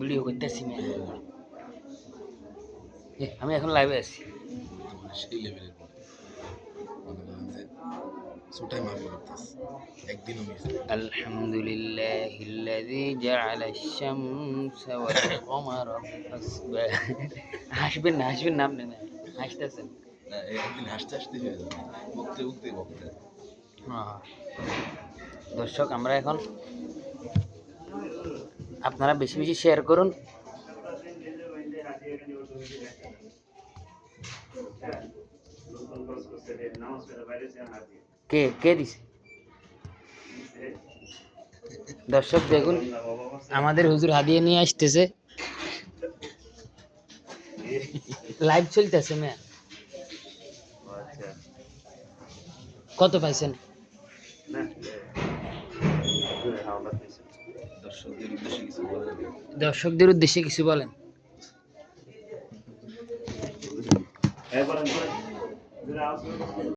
Video করতেছি না এ, আমি এখন লাইভে আছি সেই লেভেলের পরে মনে করেন যে ছোটাই মাফ করতেছে একদিনও মিস الحمد لله الذي جعل الشمس والقمر حسبانا হাসবেন না হাসবেন না আপনি না হাসতেছেন না এই একদিন হাসতে হাসতে হয়ে যাবে বকতে বকতে বকতে হ্যাঁ। দর্শক আমরা এখন আপনারা বেশি বেশি শেয়ার করুন। কে কে দিছে? দর্শক, দেখুন, আমাদের হুজুর হাদিয়ে নিয়ে আসতেছে। লাইভ চলতেছে ম্যাম কত পাইছেন? দর্শকদের উদ্দেশ্যে কিছু বলেন। দর্শকদের উদ্দেশ্যে কিছু বলেন।